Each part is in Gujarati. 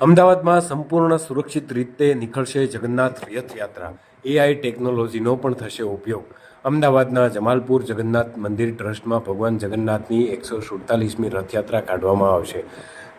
અમદાવાદમાં સંપૂર્ણ સુરક્ષિત રીતે નીકળશે જગન્નાથ રથયાત્રા એઆઈ ટેકનોલોજીનો પણ થશે ઉપયોગ. અમદાવાદના જમાલપુર જગન્નાથ મંદિર ટ્રસ્ટમાં ભગવાન જગન્નાથની એકસો સુડતાલીસમી રથયાત્રા કાઢવામાં આવશે.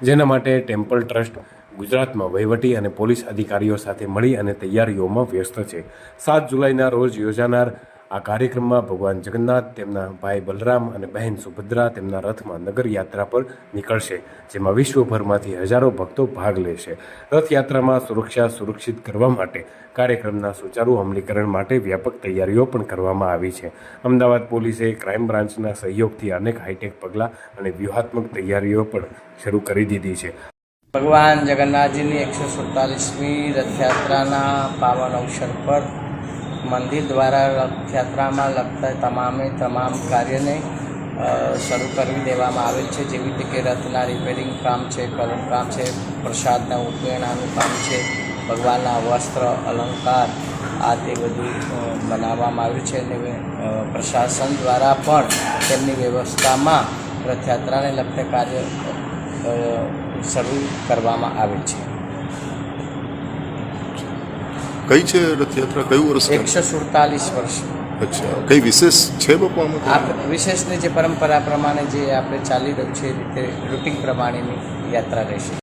જેના માટે ટેમ્પલ ટ્રસ્ટ, ગુજરાતમાં વહીવટી અને પોલીસ અધિકારીઓ સાથે મળી અને તૈયારીઓમાં વ્યસ્ત છે. સાત જુલાઈના રોજ યોજાનાર આ કાર્યક્રમમાં ભગવાન જગન્નાથ, તેમના ભાઈ બલરામ અને બહેન સુભદ્રા તેમના રથમાં નગર યાત્રા પર નીકળશે, જેમાં વિશ્વભરમાંથી હજારો ભક્તો ભાગ લેશે. રથયાત્રામાં સુરક્ષા સુરક્ષિત કરવા માટે કાર્યક્રમના સુચારુ અમલીકરણ માટે વ્યાપક તૈયારીઓ પણ કરવામાં આવી છે. અમદાવાદ પોલીસે ક્રાઇમ બ્રાન્ચના સહયોગથી અનેક હાઈટેક પગલાં અને વ્યૂહાત્મક તૈયારીઓ પણ શરૂ કરી દીધી છે. ભગવાન જગન્નાથજીની એકસો સુડતાલીસમી રથયાત્રાના પાવન અવસર પર મંદિર દ્વારા રથયાત્રામાં લગતા તમામે તમામ કાર્યને શરૂ કરી દેવામાં આવેલ છે. જેવી રીતે કે રથના રિપેરિંગ કામ છે, કલમ કામ છે, પ્રસાદના ઉત્પેરણાનું કામ છે, ભગવાનના વસ્ત્ર, અલંકાર આ તે બધું બનાવવામાં આવ્યું છે અને પ્રશાસન દ્વારા પણ તેમની વ્યવસ્થામાં રથયાત્રાને લગતા કાર્ય શરૂ કરવામાં આવેલ છે. કઈ છે રથયાત્રા? કયું વર્ષ એકસો સુડતાલીસ વર્ષ. અચ્છા. કઈ વિશેષ છે બપોરમાં આ વિશેષની જે પરંપરા પ્રમાણે જે આપણે ચાલી રહ્યું છે એ રીતે રૂટિન પ્રમાણેની યાત્રા રહેશે.